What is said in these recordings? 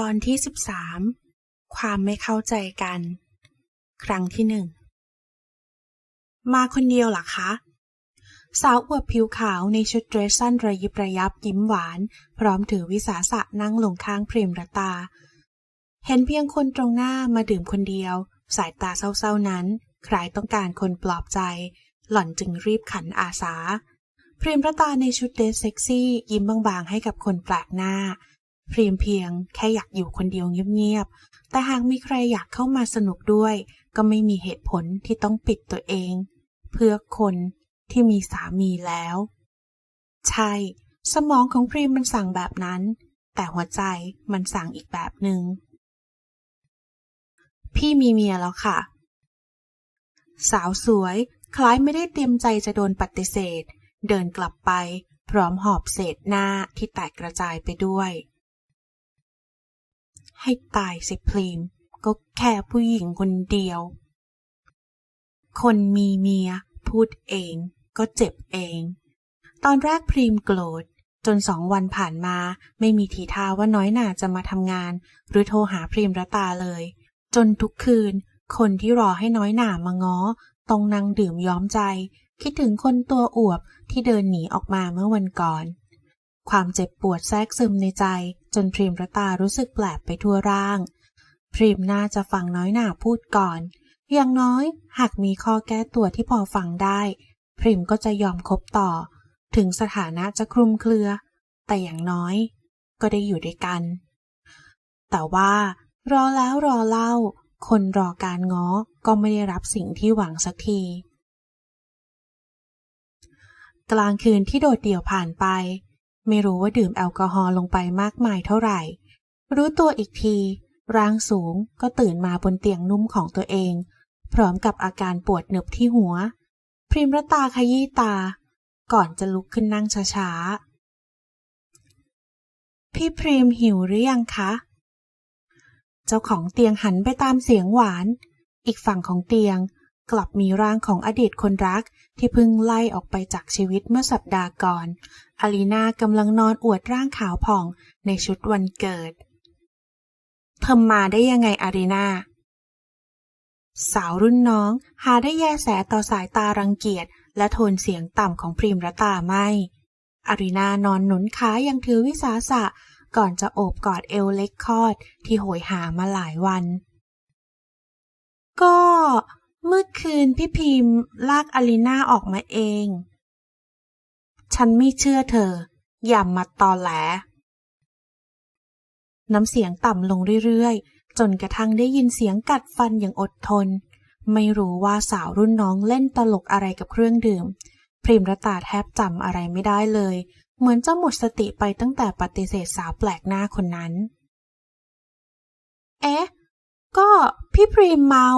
ตอนที่สิบสามความไม่เข้าใจกัน ครั้งที่หนึ่ง มาคนเดียวหรอคะ สาวอวบผิวขาวในชุดเดรสสั้นระยิบระยับยิ้มหวาน พร้อมถือวิสาสะนั่งลงข้างพริมรตา เห็นเพียงคนตรงหน้ามาดื่มคนเดียว สายตาเศร้าๆนั้น ใครต้องการคนปลอบใจ หล่อนจึงรีบขันอาสา พริมรตาในชุดเดรสเซ็กซี่ ยิ้มบางๆให้กับคนแปลกหน้า พรีมเพียงแค่อยากอยู่คนเดียวเงียบๆ แต่หากมีใครอยากเข้ามาสนุกด้วย ก็ไม่มีเหตุผลที่ต้องปิดตัวเอง เพื่อคนที่มีสามีแล้ว ใช่ สมองของพรีมมันสั่งแบบนั้น แต่หัวใจมันสั่งอีกแบบหนึ่งพี่มีเมียแล้วค่ะ สาวสวยคล้ายไม่ได้เตรียมใจจะโดนปฏิเสธ เดินกลับไป พร้อมหอบเศษหน้าที่แตกกระจายไปด้วย ให้ตายสิพรีม ก็แค่ผู้หญิงคนเดียว คนมีเมีย พูดเองก็เจ็บเอง ตอนแรกพรีมโกรธจนสองวันผ่านมาไม่มีทีท่าว่าน้อยหน่าจะมาทำงาน หรือโทรหาพรีมรตาเลย จนทุกคืน คนที่รอให้น้อยหน่ามาง้อต้องนั่งดื่มย้อมใจ คิดถึงคนตัวอวบที่เดินหนีออกมาเมื่อวันก่อน ความเจ็บปวดแทรกซึมในใจ จนพรีมรตารู้สึกแปลกไปทั่วร่าง พรีมน่าจะฟังน้อยหน่าพูดก่อน อย่างน้อยหากมีข้อแก้ตัวที่พอฟังได้ พริมก็จะยอมคบต่อ ถึงสถานะจะคลุมเครือ แต่อย่างน้อย ก็ได้อยู่ด้วยกัน แต่ว่ารอแล้วรอเล่า คนรอการง้อก็ไม่ได้รับสิ่งที่หวังสักทีกลางคืนที่โดดเดี่ยวผ่านไป ไม่รู้ว่าดื่มแอลกอฮอล์ลงไปมากมายเท่าไหร่ รู้ตัวอีกที ร่างสูงก็ตื่นมาบนเตียงนุ่มของตัวเอง พร้อมกับอาการปวดเหน็บที่หัว พริมรตาขยี้ตา ก่อนจะลุกขึ้นนั่งช้าๆ พี่พริมหิวหรือยังคะ เจ้าของเตียงหันไปตามเสียงหวาน อีกฝั่งของเตียง กลับมีร่างของอดีตคนรักที่เพิ่งไล่ออกไปจากชีวิตเมื่อสัปดาห์ก่อนอาลีนากำลังนอนอวดร่างขาวผ่องในชุดวันเกิด เธอมาได้ยังไงอารีนาสาวรุ่นน้องหาได้แยแสต่อสายตารังเกียจ และโทนเสียงต่ำของพริมรตาไม่อารีนานอนหนุนขายังถือวิสาสะ ก่อนจะโอบกอดเอวเล็กคอดที่โหยหามาหลายวัน ก็ เมื่อคืนพี่พิมลากอารีนาออกมาเอง ฉันไม่เชื่อเธอ อย่ามาตอแหล น้ำเสียงต่ำลงเรื่อยๆ จนกระทั่งได้ยินเสียงกัดฟันอย่างอดทน ไม่รู้ว่าสาวรุ่นน้องเล่นตลกอะไรกับเครื่องดื่ม พริมรตาแทบจำอะไรไม่ได้เลย เหมือนจะหมดสติไปตั้งแต่ปฏิเสธสาวแปลกหน้าคนนั้น เอ๊ะ ก็พี่พริมเมา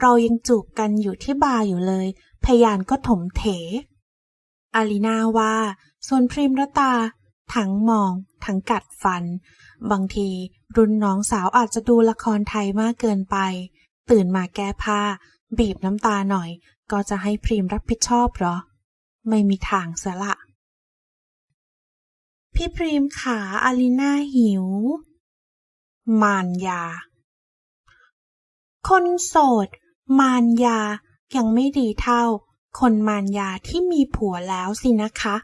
เรายังจูบกันอยู่ที่บาร์อยู่เลย พยานก็ถมเถ อาลีนาว่า ส่วนพริมรตา ทั้งมอง ทั้งกัดฟัน บางทีรุ่นน้องสาวอาจจะดูละครไทยมากเกินไป ตื่นมาแก้ผ้า บีบน้ำตาหน่อย ก็จะให้พริมรับผิดชอบเหรอ ไม่มีทางเสียละ พี่พริมขาอาลีนาหิว มานยาคนโสด มานยายังไม่ดีเท่า คนมานยาที่มีผัวแล้วสินะคะ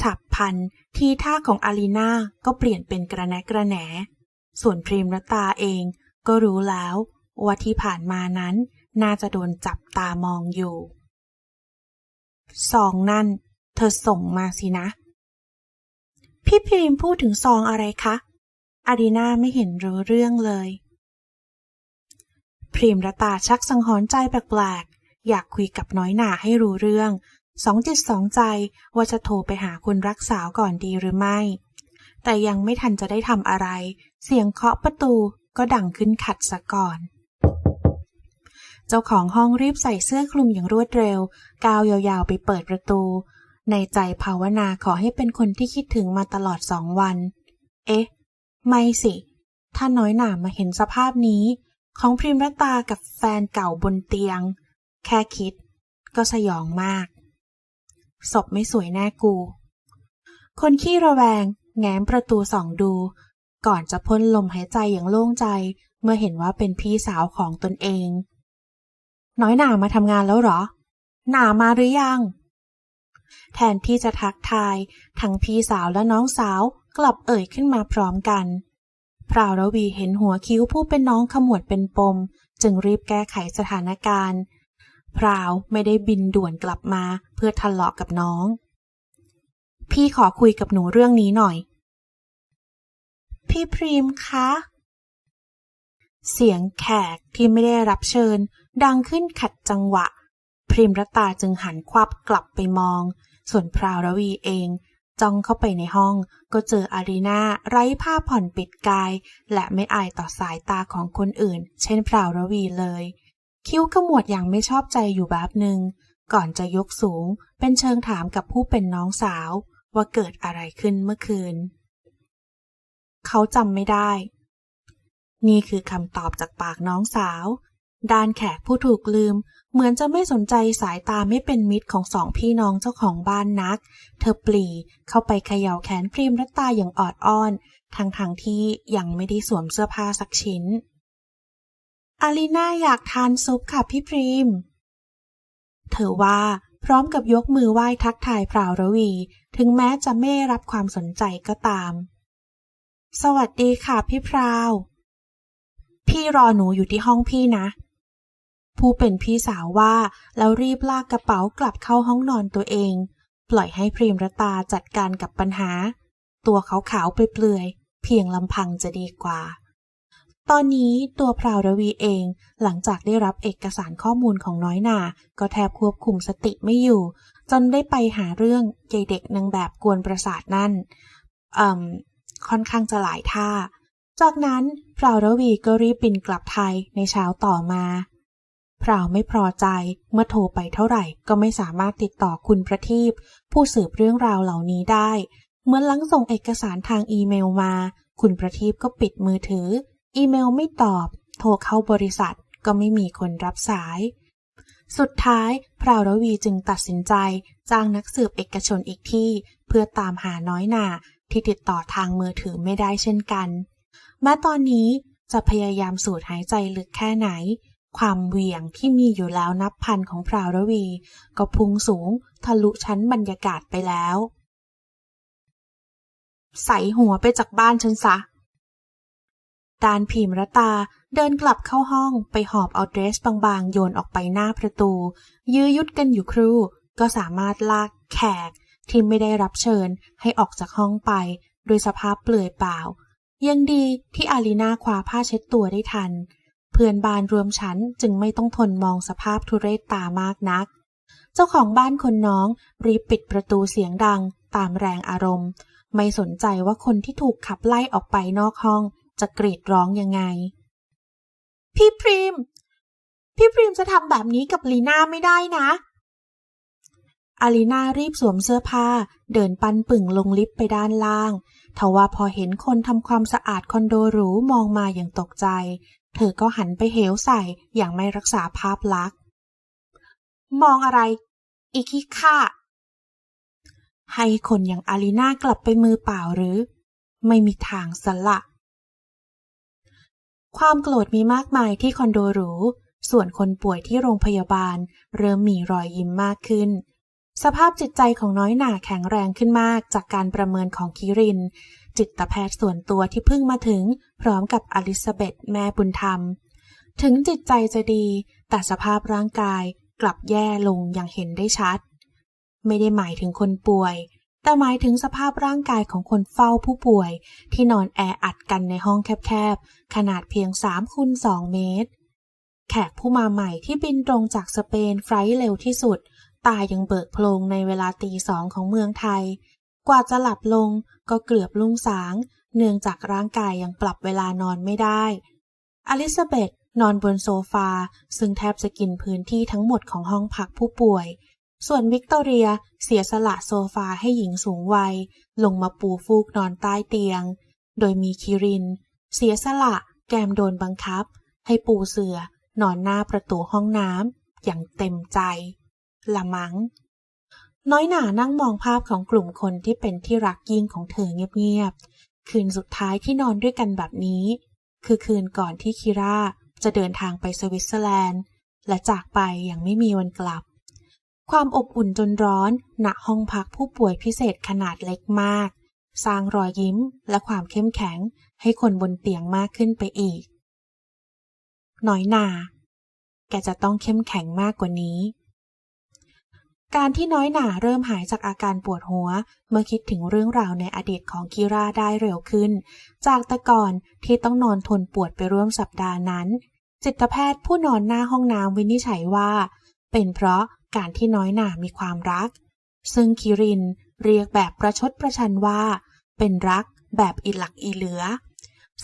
ฉับพันทีท่าของอาลีนาก็เปลี่ยนเป็นกระแนะกระแหนส่วนพริมรตาเองก็รู้แล้วว่าที่ผ่านมานั้นน่าจะโดนจับตามองอยู่ซองนั่น เธอส่งมาสินะ พี่พริมพูดถึงซองอะไรคะอารีนาไม่เห็นรู้เรื่องเลย พริมรตาชักสังหรณ์ใจแปลกๆ อยากคุยกับน้อยหนาให้รู้เรื่อง สองจิตสองใจว่าจะโทรไปหาคุณรักสาวก่อนดีหรือไม่ แต่ยังไม่ทันจะได้ทำอะไร เสียงเคาะประตูก็ดังขึ้นขัดซะก่อน เจ้าของห้องรีบใส่เสื้อคลุมอย่างรวดเร็ว ก้าวยาวๆไปเปิดประตู ในใจภาวนาขอให้เป็นคนที่คิดถึงมาตลอดสองวัน เอ๊ะ ไม่สิ ถ้าน้อยหนามาเห็นสภาพนี้ ของพริมรตากับแฟนเก่าบนเตียง แค่คิด ก็สยองมาก ศพไม่สวยแน่กู คนขี้ระแวง แง้มประตูส่องดู ก่อนจะพ่นลมหายใจอย่างโล่งใจ เมื่อเห็นว่าเป็นพี่สาวของตนเอง น้อยหนามาทำงานแล้วหรอ หนามาหรือยัง แทนที่จะทักทาย ทั้งพี่สาวและน้องสาวกลับเอ่ยขึ้นมาพร้อมกัน พราวรวีเห็นหัวคิ้วผู้เป็นน้องขมวดเป็นปม จึงรีบแก้ไขสถานการณ์ พราวไม่ได้บินด่วนกลับมาเพื่อทะเลาะกับน้อง พี่ขอคุยกับหนูเรื่องนี้หน่อย พี่พรีมคะ เสียงแขกที่ไม่ได้รับเชิญ ดังขึ้นขัดจังหวะ พริมรตาจึงหันควับกลับไปมอง ส่วนพราวรวีเอง จ้องเข้าไปในห้อง ก็เจออารีนาไร้ผ้าผ่อนปิดกาย และไม่อายต่อสายตาของคนอื่น เช่นพราวรวีเลย คิ้วขมวดอย่างไม่ชอบใจอยู่แบบหนึ่ง ก่อนจะยกสูง เป็นเชิงถามกับผู้เป็นน้องสาว ว่าเกิดอะไรขึ้นเมื่อคืน เขาจำไม่ได้ นี่คือคำตอบจากปากน้องสาว ด้านแขกผู้ถูกลืม เหมือนจะไม่สนใจสายตาไม่เป็นมิตรของสองพี่น้องเจ้าของบ้านนัก เธอปลีเข้าไปเขย่าแขนพริมรัตตาอย่างออดอ้อนทั้งๆที่ยังไม่ได้สวมเสื้อผ้าสักชิ้น อาลีน่าอยากทานซุปค่ะพี่พริม เธอว่าพร้อมกับยกมือไหว้ทักทายพราวรวี ถึงแม้จะไม่รับความสนใจก็ตาม สวัสดีค่ะพี่พราว พี่รอหนูอยู่ที่ห้องพี่นะ ผู้เป็นพี่สาวว่า แล้วรีบลากกระเป๋ากลับเข้าห้องนอนตัวเอง ปล่อยให้พรีมรตาจัดการกับปัญหา ตัวเขาขาวๆไปเปลือยเพียงลำพังจะดีกว่า ตอนนี้ตัวพราวรวีเองหลังจากได้รับเอกสารข้อมูลของน้อยนา ก็แทบควบคุมสติไม่อยู่ จนได้ไปหาเรื่องยายเด็กนางแบบกวนประสาทนั่นค่อนข้างจะหลายท่า จากนั้นพราวรวีก็รีบบินกลับไทยในเช้าต่อมา พราวไม่พอใจเมื่อโทรไปเท่าไหร่ก็ไม่สามารถติดต่อคุณประทีปผู้สืบเรื่องราวเหล่านี้ได้เหมือนหลังส่งเอกสารทางอีเมลมา คุณประทีปก็ปิดมือถือ อีเมลไม่ตอบ โทรเข้าบริษัทก็ไม่มีคนรับสาย สุดท้ายพราวรวีจึงตัดสินใจ จ้างนักสืบเอกชนอีกที่ เพื่อตามหาน้อยหนาที่ติดต่อทางมือถือไม่ได้เช่นกันแม้ตอนนี้จะพยายามสูดหายใจลึกแค่ไหน ความเหวี่ยงที่มีอยู่แล้วนับพันของพราวรวี ก็พุ่งสูง ทะลุชั้นบรรยากาศไปแล้ว ใส่หัวไปจากบ้านฉันซะดานพิมรตาเดินกลับเข้าห้องไปหอบเอาเดรสบางๆ โยนออกไปหน้าประตู ยื้อยุดกันอยู่ครู่ ก็สามารถลากแขกที่ไม่ได้รับเชิญให้ออกจากห้องไปโดยสภาพเปลือยเปล่า ยังดีที่อาลีนาคว้าผ้าเช็ดตัวได้ทัน เพื่อนบ้านรวมชั้นจึงไม่ต้องทนมองสภาพทุเรศตามากนัก เจ้าของบ้านคนน้องรีบปิดประตูเสียงดังตามแรงอารมณ์ ไม่สนใจว่าคนที่ถูกขับไล่ออกไปนอกห้องจะกรีดร้องยังไง พี่พริม พี่พริมจะทำแบบนี้กับลีน่าไม่ได้นะอาลีนารีบสวมเสื้อผ้า เดินปันปึ่งลงลิฟต์ไปด้านล่าง ทว่าพอเห็นคนทำความสะอาดคอนโดหรูมองมาอย่างตกใจ เธอก็หันไปเหวใส่อย่างไม่รักษาภาพลักษณ์ มองอะไร อีกคิค่าให้คนอย่างอาลีนากลับไปมือเปล่าหรือ ไม่มีทางสละ ความโกรธมีมากมายที่คอนโดหรู ส่วนคนป่วยที่โรงพยาบาล เริ่มมีรอยยิ้มมากขึ้น สภาพจิตใจของน้อยหนาแข็งแรงขึ้นมากจากการประเมินของคิริน จิตแพทย์ส่วนตัวที่เพิ่งมาถึง พร้อมกับอลิซาเบธแม่บุญธรรม ถึงจิตใจจะดี แต่สภาพร่างกายกลับแย่ลงอย่างเห็นได้ชัด ไม่ได้หมายถึงคนป่วย แต่หมายถึงสภาพร่างกายของคนเฝ้าผู้ป่วย ที่นอนแออัดกันในห้องแคบๆ ขนาดเพียง3คูณ2เมตร แขกผู้มาใหม่ที่บินตรงจากสเปนไฟล์เร็วที่สุด ตายยังเบิกโพลงในเวลาตีสองของเมืองไทย กว่าจะหลับลงก็เกือบลุ่งสาง เนื่องจากร่างกายยังปรับเวลานอนไม่ได้ อลิซาเบธนอนบนโซฟา ซึ่งแทบจะกินพื้นที่ทั้งหมดของห้องพักผู้ป่วย ส่วนวิกตอเรียเสียสละโซฟาให้หญิงสูงวัย ลงมาปูฟูกนอนใต้เตียง โดยมีคิริน เสียสละแกมโดนบังคับ ให้ปูเสือนอนหน้าประตูห้องน้ำอย่างเต็มใจ ละมัง้ง น้อยหนานั่งมองภาพของกลุ่มคนที่เป็นที่รักยิ่งของเธอเงียบคืนสุดท้ายที่นอนด้วยกันแบบนี้ คือคืนก่อนที่คิราจะเดินทางไปสวิตเซอร์แลนด์ และจากไปอย่างไม่มีวันกลับ ความอบอุ่นจนร้อนณห้องพักผู้ป่วยพิเศษขนาดเล็กมาก สร้างรอยยิ้มและความเข้มแข็งให้คนบนเตียงมากขึ้นไปอีก น้อยหนา แกจะต้องเข้มแข็งมากกว่านี้ การที่น้อยหนาเริ่มหายจากอาการปวดหัว เมื่อคิดถึงเรื่องราวในอดีตของคิราได้เร็วขึ้น จากแต่ก่อนที่ต้องนอนทนปวดไปร่วมสัปดาห์นั้น จิตแพทย์ผู้นอนหน้าห้องน้ำวินิจฉัยว่า เป็นเพราะการที่น้อยหนามีความรัก ซึ่งคิรินเรียกแบบประชดประชันว่า เป็นรักแบบอีหลักอีเหลือ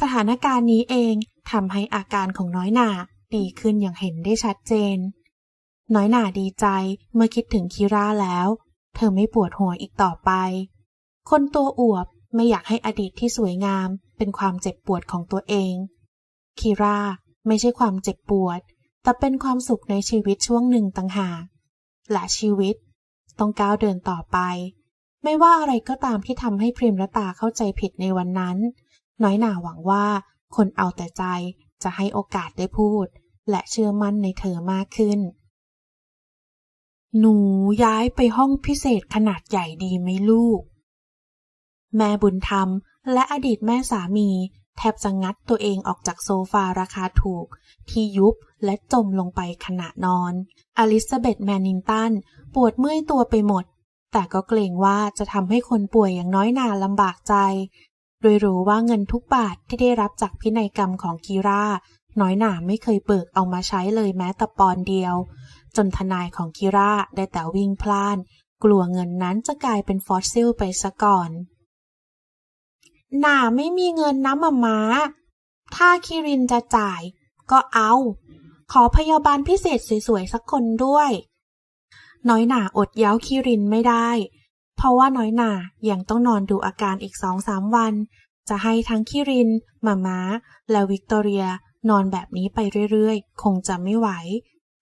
สถานการณ์นี้เองทำให้อาการของน้อยหนาดีขึ้นอย่างเห็นได้ชัดเจน น้อยหน่าดีใจเมื่อคิดถึงคิร่าแล้ว เธอไม่ปวดหัวอีกต่อไป คนตัวอวบไม่อยากให้อดีตที่สวยงาม เป็นความเจ็บปวดของตัวเอง คิร่าไม่ใช่ความเจ็บปวด แต่เป็นความสุขในชีวิตช่วงหนึ่งต่างหากและชีวิต ต้องก้าวเดินต่อไป ไม่ว่าอะไรก็ตามที่ทำให้พริมและตาเข้าใจผิดในวันนั้น น้อยหน่าหวังว่า คนเอาแต่ใจจะให้โอกาสได้พูด และเชื่อมั่นในเธอมากขึ้น หนูย้ายไปห้องพิเศษขนาดใหญ่ดีไหมลูก แม่บุญธรรมและอดีตแม่สามี แทบจะงัดตัวเองออกจากโซฟาราคาถูก ที่ยุบและจมลงไปขณะนอน อลิซาเบธแมนนิงตันปวดเมื่อยตัวไปหมด แต่ก็เกรงว่าจะทำให้คนป่วยอย่างน้อยหนาลำบากใจ โดยรู้ว่าเงินทุกบาทที่ได้รับจากพินัยกรรมของกีราน้อยหนาไม่เคยเบิกเอามาใช้เลยแม้แต่ปอนเดียว จนทนายของกีราได้แต่วิ่งพล่าน กลัวเงินนั้นจะกลายเป็นฟอสซิลไปซะก่อนหนาไม่มีเงินนะมาม้าถ้าคิรินจะจ่าย ก็เอา ขอพยาบาลพิเศษสวยๆสักคนด้วย น้อยหนาอดเย้าคิรินไม่ได้ เพราะว่าน้อยหนายังต้องนอนดูอาการอีกสองสามวัน จะให้ทั้งคิรินมาม้าและวิกตอเรียนอนแบบนี้ไปเรื่อยๆ คงจะไม่ไหว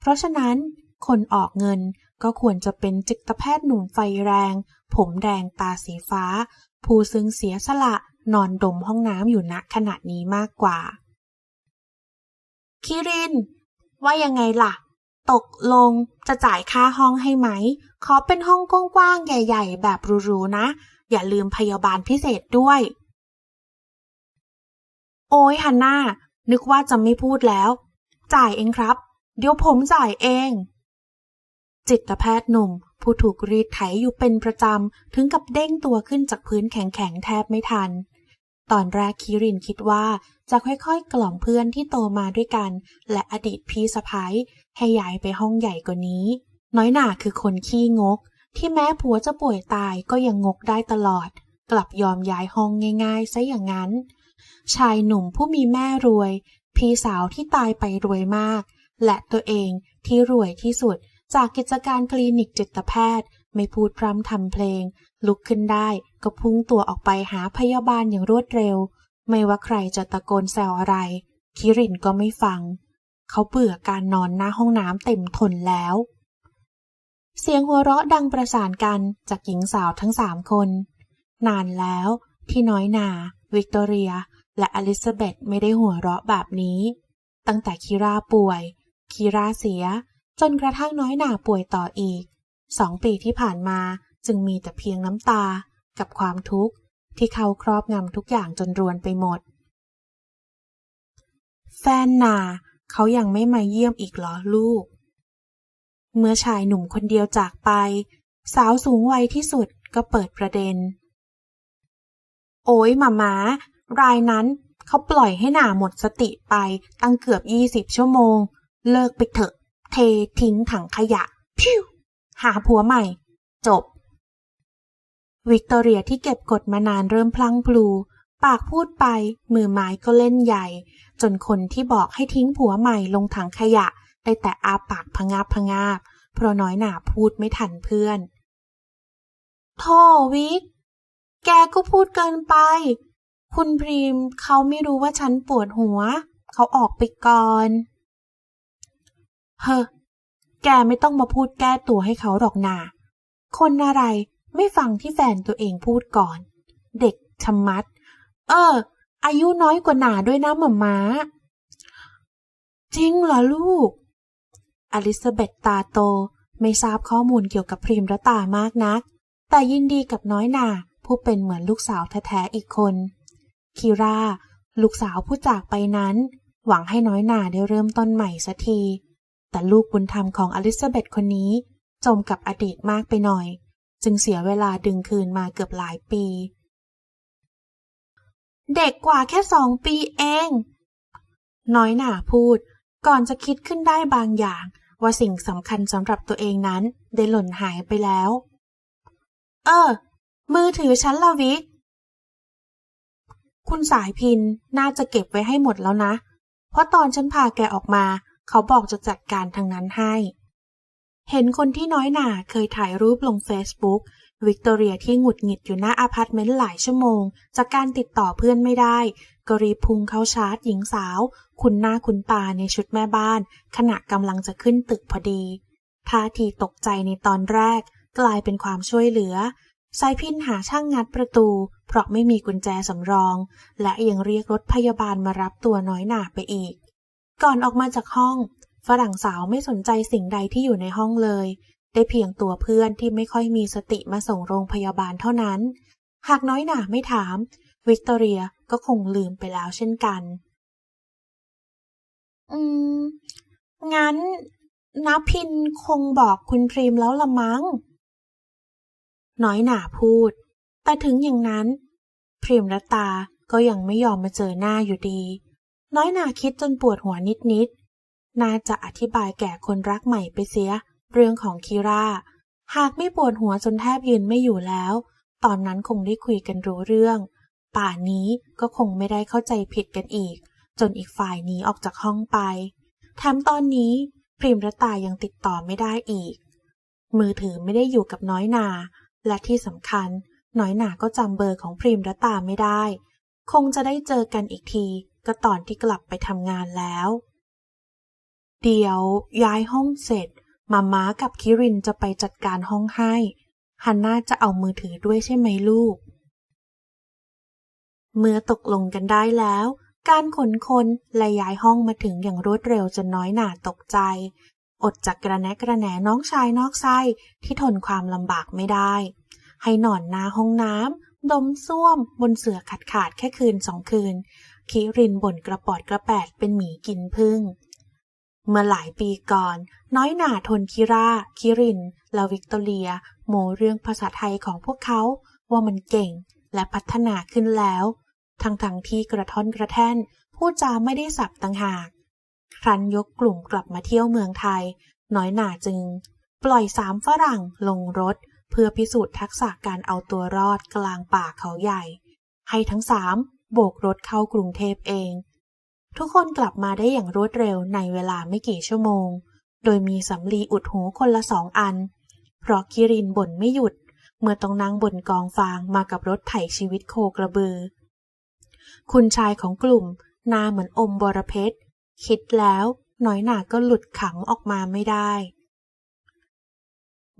เพราะฉะนั้นคนออกเงินก็ควรจะเป็นจิตแพทย์หนุ่มไฟแรง ผมแดงตาสีฟ้า ผู้ซึ่งเสียสละนอนดมห้องน้ำอยู่ณขณะนี้มากกว่า คิริน ว่ายังไงล่ะ ตกลงจะจ่ายค่าห้องให้ไหม ขอเป็นห้องกว้างๆใหญ่ ๆ แบบหรูๆนะ อย่าลืมพยาบาลพิเศษด้วย โอ้ยฮันน่านึกว่าจะไม่พูดแล้ว จ่ายเองครับ เดี๋ยวผมจ่ายเอง จิตแพทย์หนุ่ม ผู้ถูกรีดไถอยู่เป็นประจำ ถึงกับเด้งตัวขึ้นจากพื้นแข็งๆแทบไม่ทัน ตอนแรกคิรินคิดว่าจะค่อยๆ กล่อมเพื่อนที่โตมาด้วยกัน และอดีตพี่สะพ้ายให้ย้ายไปห้องใหญ่กว่านี้ น้อยหน่าคือคนขี้งก ที่แม้ผัวจะป่วยตายก็ยังงกได้ตลอด กลับยอมย้ายห้องง่ายๆซะอย่างนั้น ชายหนุ่มผู้มีแม่รวย พี่สาวที่ตายไปรวยมาก และตัวเองที่รวยที่สุด จากกิจการคลินิกจิตแพทย์ ไม่พูดพร่ำทำเพลง ลุกขึ้นได้ก็พุ่งตัวออกไปหาพยาบาลอย่างรวดเร็ว ไม่ว่าใครจะตะโกนแซวอะไร คิรินก็ไม่ฟัง เขาเบื่อการนอนหน้าห้องน้ำเต็มทนแล้ว เสียงหัวเราะดังประสานกันจากหญิงสาวทั้งสามคน นานแล้วที่น้อยนา วิกตอเรีย และอลิซาเบธไม่ได้หัวเราะแบบนี้ ตั้งแต่คิราป่วย คิราเสีย จนกระทั่งน้อยหนาป่วยต่ออีก สองปีที่ผ่านมาจึงมีแต่เพียงน้ำตากับความทุกข์ที่เขาครอบงำทุกอย่างจนรวนไปหมด แฟนนาเขายังไม่มาเยี่ยมอีกหรอลูก เมื่อชายหนุ่มคนเดียวจากไป สาวสูงวัยที่สุดก็เปิดประเด็น โอ้ยหมามา รายนั้นเขาปล่อยให้หนาหมดสติไปตั้งเกือบยี่สิบชั่วโมง เลิกไปเถอะ เททิ้งถังขยะ พิวหาผัวใหม่ จบ วิกตอเรียที่เก็บกดมานานเริ่มพลั้งพลู ปากพูดไป มือไม้ก็เล่นใหญ่ จนคนที่บอกให้ทิ้งผัวใหม่ลงถังขยะ ได้แต่อาปากพงาบพงาบ เพราะน้อยหนาพูดไม่ทันเพื่อนโธ่วิก แกก็พูดเกินไป คุณพรีมเขาไม่รู้ว่าฉันปวดหัว เขาออกไปก่อน เฮ้อแกไม่ต้องมาพูดแก้ตัวให้เขาหรอกนา คนอะไรไม่ฟังที่แฟนตัวเองพูดก่อน เด็กชะมัด เออ อายุน้อยกว่าหนาด้วยนะหม่าม้า จริงเหรอลูก อลิซาเบธตาโตไม่ทราบข้อมูลเกี่ยวกับพริมรตามากนัก แต่ยินดีกับน้อยหนาผู้เป็นเหมือนลูกสาวแท้ๆอีกคน คิรา ลูกสาวผู้จากไปนั้น หวังให้น้อยหนาได้เริ่มต้นใหม่สักที แต่ลูกบุญธรรมของอลิซาเบธคนนี้จมกับอดีตมากไปหน่อย จึงเสียเวลาดึงคืนมาเกือบหลายปี เด็กกว่าแค่สองปีเอง น้อยหน่าพูด ก่อนจะคิดขึ้นได้บางอย่าง ว่าสิ่งสำคัญสำหรับตัวเองนั้น ได้หล่นหายไปแล้ว เออ มือถือฉันละวิก คุณสายพินน่าจะเก็บไว้ให้หมดแล้วนะ เพราะตอนฉันพาแกออกมา เขาบอกจะจัดการทางนั้นให้ เห็นคนที่น้อยหนาเคยถ่ายรูปลงเฟซบุ๊กวิกตอเรียที่หงุดหงิดอยู่หน้าอพาร์ตเมนต์หลายชั่วโมง จากการติดต่อเพื่อนไม่ได้ ก็รีบพุงเข้าชาร์จหญิงสาว คุณหน้าคุณตาในชุดแม่บ้าน ขณะกำลังจะขึ้นตึกพอดีท่าทีตกใจในตอนแรก กลายเป็นความช่วยเหลือ สายพินหาช่างงัดประตู เพราะไม่มีกุญแจสำรอง และยังเรียกรถพยาบาลมารับตัวน้อยหนาไปอีก ก่อนออกมาจากห้อง ฝรั่งสาวไม่สนใจสิ่งใดที่อยู่ในห้องเลย ได้เพียงตัวเพื่อนที่ไม่ค่อยมีสติมาส่งโรงพยาบาลเท่านั้น หากน้อยหนาไม่ถาม วิกตอเรียก็คงลืมไปแล้วเช่นกัน อืม งั้นนพินคงบอกคุณพรีมแล้วละมั้ง น้อยหนาพูด แต่ถึงอย่างนั้น พรีมและตาก็ยังไม่ยอมมาเจอหน้าอยู่ดี น้อยหนาคิดจนปวดหัวนิดๆน่าจะอธิบายแก่คนรักใหม่ไปเสีย เรื่องของคิราหากไม่ปวดหัวจนแทบยืนไม่อยู่แล้ว ตอนนั้นคงได้คุยกันรู้เรื่อง ป่านนี้ก็คงไม่ได้เข้าใจผิดกันอีก จนอีกฝ่ายหนีออกจากห้องไปแถมตอนนี้พริมและตายังติดต่อไม่ได้อีก มือถือไม่ได้อยู่กับน้อยนา และที่สำคัญ น้อยหนาก็จำเบอร์ของพริมและตาไม่ได้ คงจะได้เจอกันอีกที ก็ตอนที่กลับไปทำงานแล้ว เดี๋ยวย้ายห้องเสร็จมาม้ากับคิรินจะไปจัดการห้องให้ฮันน่าจะเอามือถือด้วยใช่ไหมลูก เมื่อตกลงกันได้แล้ว การขนคนและย้ายห้องมาถึงอย่างรวดเร็วจนน้อยหนาตกใจ อดจากกระแนะกระแหนน้องชายนอกไส้ที่ทนความลำบากไม่ได้ ให้นอนหน้าห้องน้ำดมส้วมบนเสื่อขาดขาดแค่คืนสองคืน คิรินบ่นกระปอดกระแปดเป็นหมีกินพึ่ง เมื่อหลายปีก่อน น้อยหนาทนคิรา คิริน และวิกตอเรีย โมเรื่องภาษาไทยของพวกเขาว่ามันเก่งและพัฒนาขึ้นแล้ว ทั้งๆทที่กระท่อนกระแท่นพูดจาไม่ได้สับต่างหาก ครั้นยกกลุ่มกลับมาเที่ยวเมืองไทย น้อยหนาจึง ปล่อยสามฝรั่งลงรถ เพื่อพิสูจน์ทักษะการเอาตัวรอดกลางป่าเขาใหญ่ ให้ทั้งสาม โบกรถเข้ากรุงเทพเอง ทุกคนกลับมาได้อย่างรวดเร็วในเวลาไม่กี่ชั่วโมง โดยมีสำลีอุดหูคนละสองอัน เพราะคิรินบ่นไม่หยุด เมื่อต้องนั่งบนกองฟางมากับรถไถชีวิตโคกระบือ คุณชายของกลุ่มหน้าเหมือนอมบรเพชรคิดแล้วน้อยหนาก็หลุดขังออกมาไม่ได้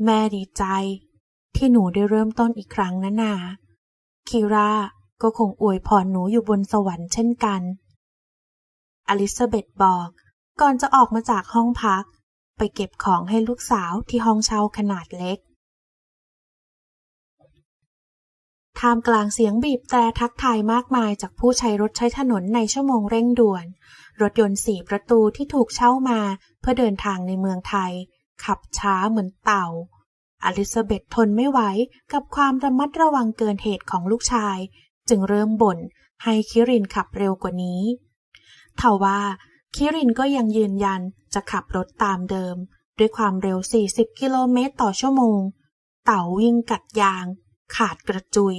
แม่ดีใจ ที่หนูได้เริ่มต้นอีกครั้งนะนาคิรา ก็คงอวยพรหนูอยู่บนสวรรค์เช่นกัน อลิซาเบธบอก ก่อนจะออกมาจากห้องพัก ไปเก็บของให้ลูกสาวที่ห้องเช่าขนาดเล็ก ท่ามกลางเสียงบีบแต่ทักทายมากมายจากผู้ใช้รถใช้ถนนในชั่วโมงเร่งด่วน รถยนต์สี่ประตูที่ถูกเช่ามาเพื่อเดินทางในเมืองไทย ขับช้าเหมือนเต่าอลิซาเบธทนไม่ไหวกับความระมัดระวังเกินเหตุของลูกชาย จึงเริ่มบ่นให้คิรินขับเร็วกว่านี้ทว่าคิรินก็ยังยืนยันจะขับรถตามเดิม ด้วยความเร็ว 40 กิโลเมตรต่อชั่วโมง เต่าวิ่งกัดยาง ขาดกระจุย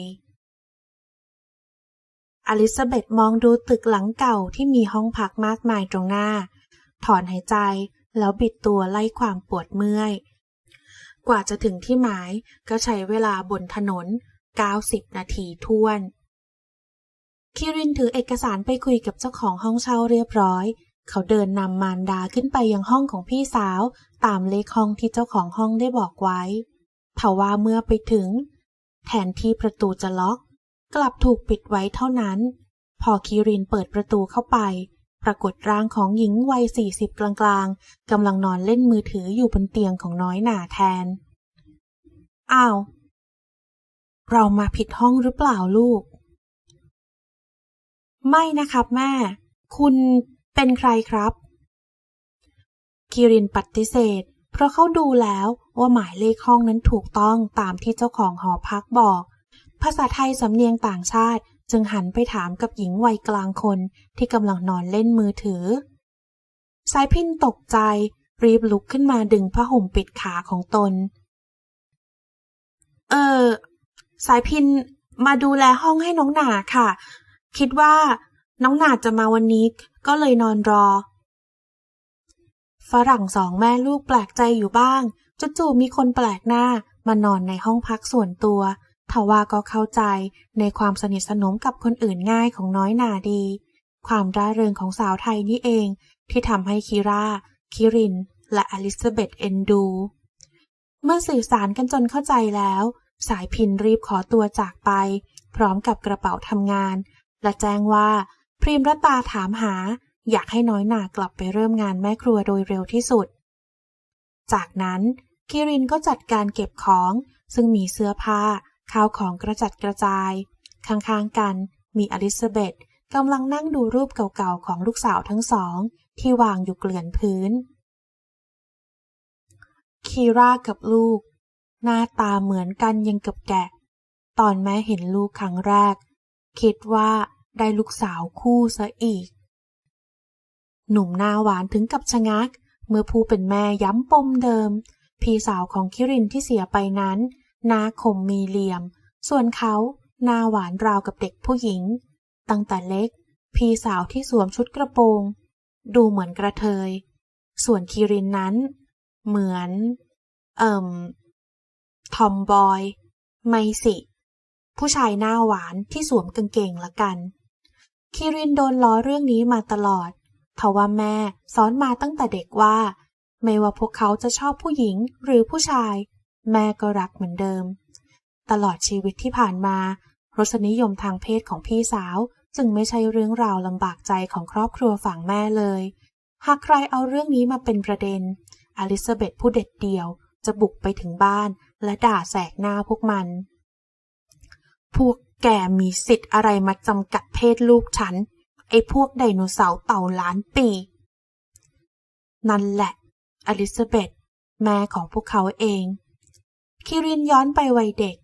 อลิซาเบธมองดูตึกหลังเก่าที่มีห้องพักมากมายตรงหน้า ถอนหายใจแล้วบิดตัวไล่ความปวดเมื่อย กว่าจะถึงที่หมายก็ใช้เวลาบนถนน 90 นาทีท้วน คิรินถือเอกสารไปคุยกับเจ้าของห้องเช่าเรียบร้อย เขาเดินนำมารดาขึ้นไปยังห้องของพี่สาว ตามเลขห้องที่เจ้าของห้องได้บอกไว้ทว่าเมื่อไปถึง แทนที่ประตูจะล็อก กลับถูกปิดไว้เท่านั้น พอคิรินเปิดประตูเข้าไป ปรากฏร่างของหญิงวัยสี่สิบกลางๆกำลังนอนเล่นมือถืออยู่บนเตียงของน้อยหน่าแทน อ้าว เรามาผิดห้องหรือเปล่าลูก ไม่นะครับแม่ คุณเป็นใครครับ คิรินปฏิเสธ เพราะเขาดูแล้วว่าหมายเลขห้องนั้นถูกต้องตามที่เจ้าของหอพักบอก ภาษาไทยสำเนียงต่างชาติจึงหันไปถามกับหญิงวัยกลางคนที่กำลังนอนเล่นมือถือ สายพินตกใจ รีบลุกขึ้นมาดึงผ้าห่มปิดขาของตน เออ สายพินมาดูแลห้องให้น้องหนาค่ะ คิดว่าน้องหนาจะมาวันนี้ก็เลยนอนรอ ฝรั่งสองแม่ลูกแปลกใจอยู่บ้างจู่ๆมีคนแปลกหน้ามานอนในห้องพักส่วนตัวทว่าก็เข้าใจในความสนิทสนมกับคนอื่นง่ายของน้อยหนาดี ความร่าเริงของสาวไทยนี่เอง ที่ทำให้คิรา คิริน และอลิซาเบธเอ็นดู เมื่อสื่อสารกันจนเข้าใจแล้ว สายพินรีบขอตัวจากไป พร้อมกับกระเป๋าทำงาน และแจ้งว่า พรีมรตาถามหา อยากให้น้อยหนากลับไปเริ่มงานแม่ครัวโดยเร็วที่สุด จากนั้นคิรินก็จัดการเก็บของ ซึ่งมีเสื้อผ้า ข้าวของกระจัดกระจาย ข้างๆกัน มีอลิซาเบธกำลังนั่งดูรูปเก่าๆของลูกสาวทั้งสอง ที่วางอยู่เกลื่อนพื้น คีรากับลูก หน้าตาเหมือนกันยังกับแกะ ตอนแม่เห็นลูกครั้งแรก คิดว่าได้ลูกสาวคู่ซะอีก หนุ่มหน้าหวานถึงกับชะงัก เมื่อผู้เป็นแม่ย้ำปมเดิม พี่สาวของคิรินที่เสียไปนั้นหน้าคมมีเหลี่ยม ส่วนเขาหน้าหวานราวกับเด็กผู้หญิง ตั้งแต่เล็ก พี่สาวที่สวมชุดกระโปรง ดูเหมือนกระเทย ส่วนคีรินนั้น เหมือน เอ่มทอมบอย ไม่สิ ผู้ชายหน้าหวานที่สวมกางเกงละกันคีรินโดนล้อเรื่องนี้มาตลอดทว่าแม่สอนมาตั้งแต่เด็กว่า ไม่ว่าพวกเขาจะชอบผู้หญิงหรือผู้ชาย แม่ก็รักเหมือนเดิม ตลอดชีวิตที่ผ่านมารสนิยมทางเพศของพี่สาว จึงไม่ใช่เรื่องราวลำบากใจของครอบครัวฝั่งแม่เลย หากใครเอาเรื่องนี้มาเป็นประเด็น อลิซาเบธผู้เด็ดเดี่ยวจะบุกไปถึงบ้านและด่าแสกหน้าพวกมัน พวกแกมีสิทธิ์อะไรมาจำกัดเพศลูกฉัน ไอ้พวกไดโนเสาร์เต่าล้านปี นั่นแหละ อลิซาเบธแม่ของพวกเขาเอง คิรินย้อนไปวัยเด็ก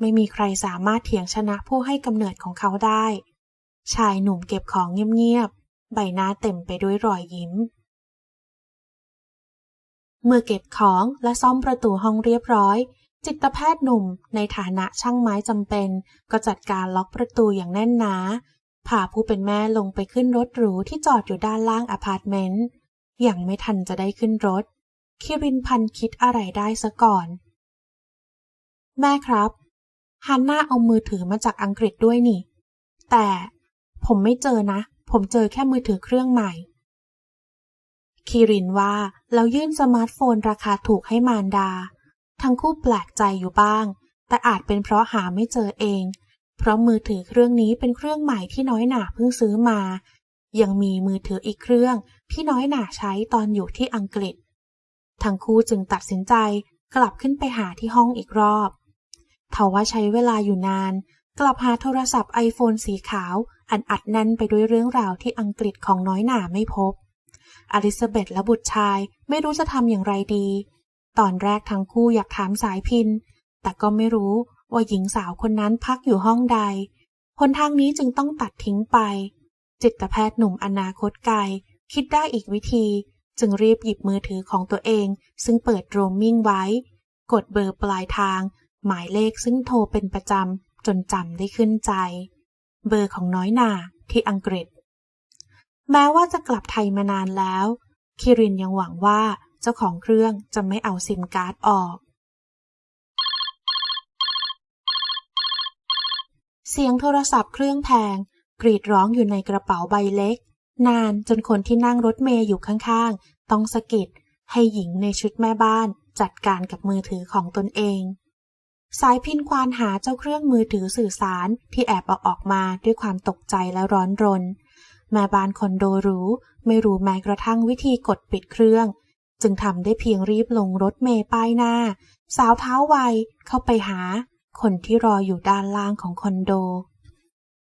ไม่มีใครสามารถเถียงชนะผู้ให้กำเนิดของเขาได้ ชายหนุ่มเก็บของเงียบๆ ใบหน้าเต็มไปด้วยรอยยิ้ม เมื่อเก็บของและซ่อมประตูห้องเรียบร้อย จิตแพทย์หนุ่มในฐานะช่างไม้จำเป็น ก็จัดการล็อกประตูอย่างแน่นหนาพาผู้เป็นแม่ลงไปขึ้นรถหรูที่จอดอยู่ด้านล่างอพาร์ตเมนต์ยังไม่ทันจะได้ขึ้นรถ คิรินพันคิดอะไรได้ซะก่อน แม่ครับฮันน่าเอามือถือมาจากอังกฤษด้วยนี่ แต่ผมไม่เจอนะ ผมเจอแค่มือถือเครื่องใหม่คีรินว่าแล้วยื่นสมาร์ทโฟนราคาถูกให้มารดา ทั้งคู่แปลกใจอยู่บ้าง แต่อาจเป็นเพราะหาไม่เจอเอง เพราะมือถือเครื่องนี้เป็นเครื่องใหม่ที่น้อยหนาเพิ่งซื้อมา ยังมีมือถืออีกเครื่องที่น้อยหนาใช้ตอนอยู่ที่อังกฤษ ทั้งคู่จึงตัดสินใจกลับขึ้นไปหาที่ห้องอีกรอบทว่าใช้เวลาอยู่นาน กลับหาโทรศัพท์ไอโฟนสีขาว อันอัดแน่นไปด้วยเรื่องราวที่อังกฤษของน้อยหนาไม่พบอลิซาเบธและบุตรชายไม่รู้จะทำอย่างไรดี ตอนแรกทั้งคู่อยากถามสายพิน แต่ก็ไม่รู้ว่าหญิงสาวคนนั้นพักอยู่ห้องใดหนทางนี้จึงต้องตัดทิ้งไป จิตแพทย์หนุ่มอนาคตไกลคิดได้อีกวิธี จึงรีบหยิบมือถือของตัวเอง ซึ่งเปิดโรมมิ่งไว้ กดเบอร์ปลายทาง หมายเลขซึ่งโทรเป็นประจำจนจำได้ขึ้นใจ เบอร์ของน้อยนาที่อังกฤษ แม้ว่าจะกลับไทยมานานแล้ว คิรินยังหวังว่า เจ้าของเครื่องจะไม่เอาซิมการ์ดออก เสียงโทรศัพท์เครื่องแพง กรีดร้องอยู่ในกระเป๋าใบเล็ก นานจนคนที่นั่งรถเมย์อยู่ข้างๆ ต้องสะกิดให้หญิงในชุดแม่บ้านจัดการกับมือถือของตนเอง สายพินควานหาเจ้าเครื่องมือถือสื่อสารที่แอบเอาออกมาด้วยความตกใจและร้อนรน แม่บ้านคอนโดรู้ ไม่รู้แม้กระทั่งวิธีกดปิดเครื่อง จึงทำได้เพียงรีบลงรถเมย์ป้ายหน้า สาวเท้าไวเข้าไปหา คนที่รออยู่ด้านล่างของคอนโด